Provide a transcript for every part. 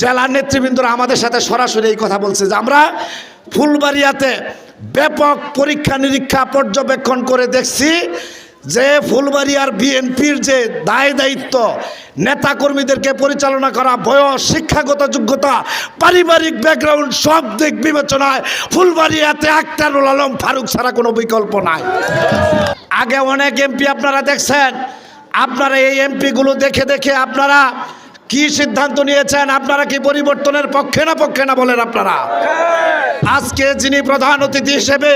জেলা নেতৃবৃন্দরা আমাদের সাথে সরাসরি এই কথা বলছে যে আমরা ফুলবাড়িয়াতে ব্যাপক পরীক্ষা নিরীক্ষা পর্যবেক্ষণ করে দেখছি যে ফুলবাড়িয়ার বিএনপির যে দায় দায়িত্ব, নেতাকর্মীদেরকে পরিচালনা করা, বয়স, শিক্ষাগত যোগ্যতা, পারিবারিক ব্যাকগ্রাউন্ড সব দিক বিবেচনায় ফুলবাড়িয়াতে আক্তারুল আলম ফারুক ছাড়া কোনো বিকল্প নাই। আগে অনেক এমপি আপনারা দেখছেন, আপনারা এই এমপিগুলো দেখে দেখে আপনারা কি সিদ্ধান্ত নিয়েছেন? আপনারা কি পরিবর্তনের পক্ষে না পক্ষে না বলেন আপনারা? আজকে যিনি প্রধান অতিথি হিসেবে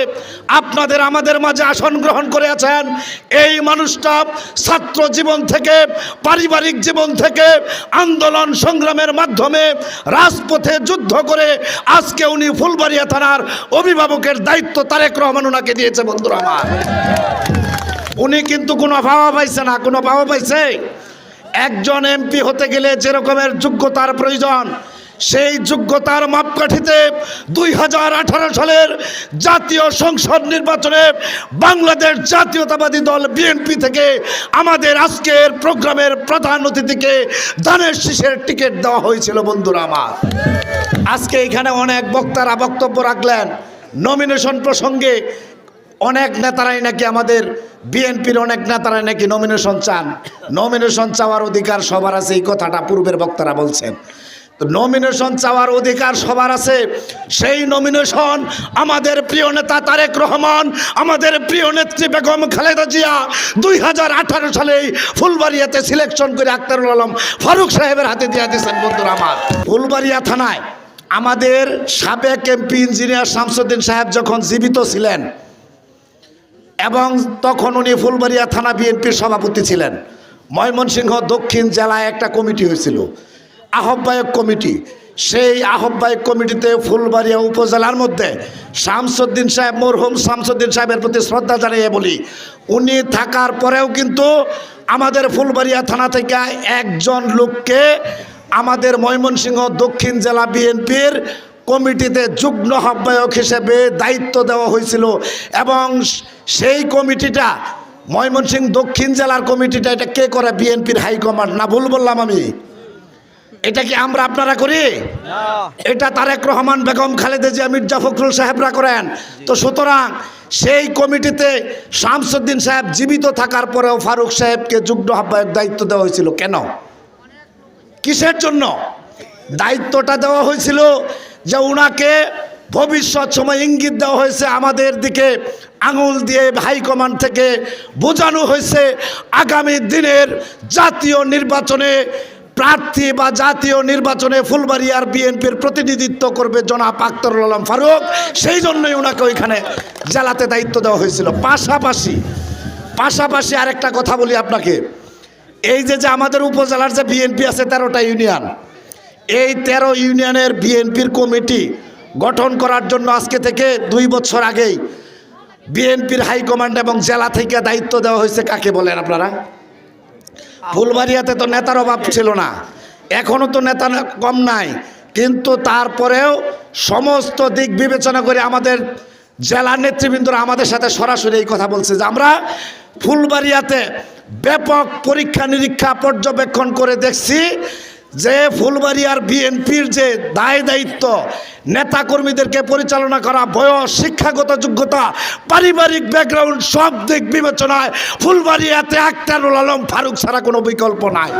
আপনাদের, আমাদের মাঝে আসন গ্রহণ করে আছেন এই মানুষটা ছাত্র জীবন থেকে, পারিবারিক জীবন থেকে আন্দোলন সংগ্রামের মাধ্যমে রাজপথে যুদ্ধ করে আজকে উনি ফুলবাড়িয়া থানার অভিভাবকের দায়িত্ব তারেক রহমান ওনাকে দিয়েছে, বন্ধুরা আমার। উনি কিন্তু কোনো পাওয়া পাইছে না, কোনো পাওয়া পাইছে একজন এমপি হতে গেলে যে রকমের যোগ্যতার প্রয়োজন, সেই যোগ্যতার মাপকাঠিতে দুই হাজার আঠারো সালের জাতীয় সংসদ নির্বাচনে বাংলাদেশ জাতীয়তাবাদী দল বিএনপি থেকে আমাদের আজকের প্রোগ্রামের প্রধান অতিথিকে ধানের শীষের টিকিট দেওয়া হয়েছিল, বন্ধুরা আমার। আজকে এখানে অনেক বক্তারা বক্তব্য রাখলেন। নমিনেশন প্রসঙ্গে অনেক নেতারাই নাকি আমাদের বিএনপির অনেক নেতারাই নাকি নমিনেশন চান। নমিনেশন চাওয়ার অধিকার সবার আছে, এই কথাটা পূর্বের বক্তারা বলছেন। তো নমিনেশন চাওয়ার অধিকার সবার আছে, সেই নমিনেশন আমাদের প্রিয় নেতা তারেক রহমান, আমাদের প্রিয় নেত্রী বেগম খালেদা জিয়া দুই হাজার আঠারো সালেই ফুলবাড়িয়াতে সিলেকশন করে আক্তারুল আলম ফারুক সাহেবের হাতে দিয়ে দিয়েছেন বন্ধুরা আমার। ফুলবাড়িয়া থানায় আমাদের সাবেক এমপি ইঞ্জিনিয়ার শামসুদ্দিন সাহেব যখন জীবিত ছিলেন এবং তখন উনি ফুলবাড়িয়া থানা বিএনপির সভাপতি ছিলেন। ময়মনসিংহ দক্ষিণ জেলায় একটা কমিটি হয়েছিল, আহ্বায়ক কমিটি। সেই আহ্বায়ক কমিটিতে ফুলবাড়িয়া উপজেলার মধ্যে শামসুদ্দিন সাহেব, মরহুম শামসুদ্দিন সাহেবের প্রতি শ্রদ্ধা জানিয়ে বলি, উনি থাকার পরেও কিন্তু আমাদের ফুলবাড়িয়া থানা থেকে একজন লোককে আমাদের ময়মনসিংহ দক্ষিণ জেলা বিএনপির কমিটিতে যুগ্ম আহ্বায়ক হিসেবে দায়িত্ব দেওয়া হয়েছিল এবং সেই কমিটিটা ময়মনসিংহ দক্ষিণ জেলার কমিটিটা এটা কে করে? বিএনপির হাইকমান্ড না ভুল বললাম আমি। এটা কি আমরা আপনারা করি? এটা তারেক রহমান বেগম খালেদা জিয়া মির্জা ফখরুল সাহেবরা করেন। তো সুতরাং সেই কমিটিতে শামসুদ্দিন সাহেব জীবিত থাকার পরেও ফারুক সাহেবকে যুগ্ম আহ্বায়ক দায়িত্ব দেওয়া হয়েছিল। কেন? কিসের জন্য? দায়িত্বটা দেওয়া হয়েছিল যে উনাকে ভবিষ্যৎ সময় ইঙ্গিত দেওয়া হয়েছে আমাদের দিকে আঙুল দিয়ে হাইকমান্ড থেকে বোঝানো হয়েছে আগামী দিনের জাতীয় নির্বাচনে প্রার্থী বা জাতীয় নির্বাচনে ফুলবাড়িয়ার বিএনপির প্রতিনিধিত্ব করবে জনাব আক্তারুল আলম ফারুক। সেই জন্যই ওনাকে ওইখানে জেলাতে দায়িত্ব দেওয়া হয়েছিল। পাশাপাশি পাশাপাশি আরেকটা কথা বলি আপনাকে। এই যে যে আমাদের উপজেলার যে বিএনপি আছে, তেরোটা ইউনিয়ন। এই তেরো ইউনিয়নের বিএনপির কমিটি গঠন করার জন্য আজকে থেকে দুই বছর আগেই বিএনপির হাইকমান্ড এবং জেলা থেকে দায়িত্ব দেওয়া হয়েছে কাকে বলেন আপনারা? ফুলবাড়িয়াতে তো নেতার অভাব ছিল না এখনও তো নেতা কম নাই, কিন্তু তারপরেও সমস্ত দিক বিবেচনা করে আমাদের জেলা নেতৃবৃন্দরা আমাদের সাথে সরাসরি এই কথা বলছে যে আমরা ফুলবাড়িয়াতে ব্যাপক পরীক্ষা নিরীক্ষা পর্যবেক্ষণ করে দেখছি যে ফুলবাড়িয়ার বিএনপির যে দায় দায়িত্ব নেতাকর্মীদেরকে পরিচালনা করা, বয়স, শিক্ষাগত যোগ্যতা, পারিবারিক ব্যাকগ্রাউন্ড সব দিক বিবেচনায় ফুলবাড়িয়াতে আক্তারুল আলম ফারুক ছাড়া কোনো বিকল্প নাই।